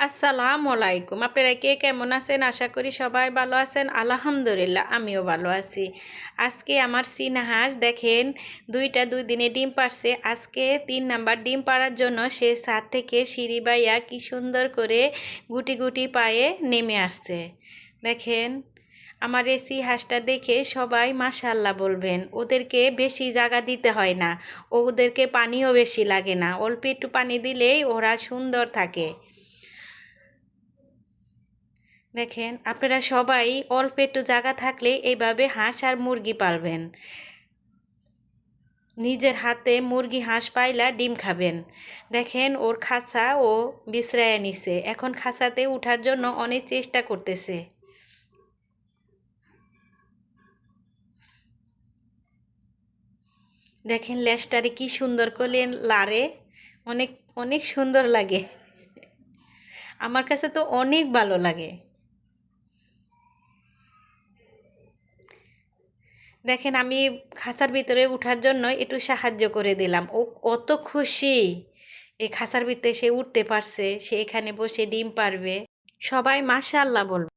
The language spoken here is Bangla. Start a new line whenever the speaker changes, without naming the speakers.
আসসালামু আলাইকুম। আপনারা কে কেমন আছেন? আশা করি সবাই ভালো আছেন। আলহামদুলিল্লাহ, আমিও ভালো আছি। আজকে আমার চীনা হাঁস দেখেন, দুইটা দুই দিনে ডিম পারছে। আজকে তিন নাম্বার ডিম পাড়ার জন্য সে ছাদ থেকে সিঁড়ি বাইয়া কি সুন্দর করে গুটি গুটি পায়ে নেমে আসছে। দেখেন, আমার চি হাঁসটা দেখে সবাই মাশাল্লাহ বলবেন, ওদেরকে বেশি জায়গা দিতে হয় না। ওদেরকে পানিও বেশি লাগে না। অল্প একটু পানি দিলেই ওরা সুন্দর থাকে। দেখেন, আপনারা সবাই অল্প একটু জায়গা থাকলে এইভাবে হাঁস আর মুরগি পালবেন। নিজের হাতে মুরগি হাঁস পাইলা ডিম খাবেন। দেখেন, ওর খাঁচা ও বিশ্রায় নিছে। এখন খাঁচাতে উঠার জন্য অনেক চেষ্টা করতেছে। দেখেন, লেজটারে কি সুন্দর করে লারে। অনেক অনেক সুন্দর লাগে। আমার কাছে তো অনেক ভালো লাগে। দেখেন আমি খাঁচার ভিতরে উঠার জন্য একটু সাহায্য করে দিলাম। ও কত খুশি। এই খাঁচার ভিতরে সে উঠতে পারছে, সে এখানে বসে ডিম পারবে। সবাই মাশাল্লাহ বলবে।